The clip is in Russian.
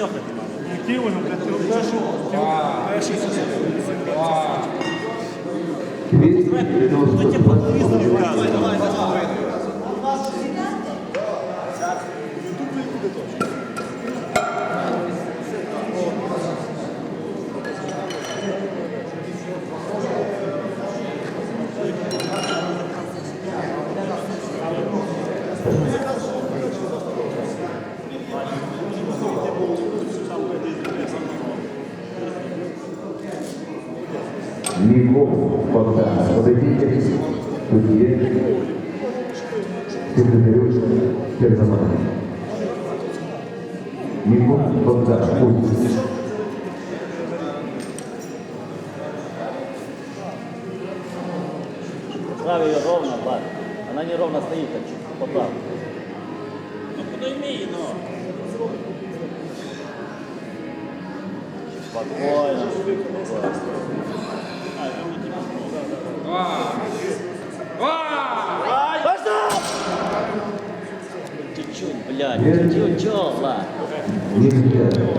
тьохати мало. Який воно, блядь, ти перший, перший сезон. Хто тебе по телевізору показує? Микол Богдан. Подойдите к судье секретарю персонала. Микол Богдан. Пусть. Правый ее ровно, Бат. Она не ровно стоит, так чуть поправ. Ну подойми, ну. Спокойно. блядь, чуть-чуть, чё, Влад? Нельзя.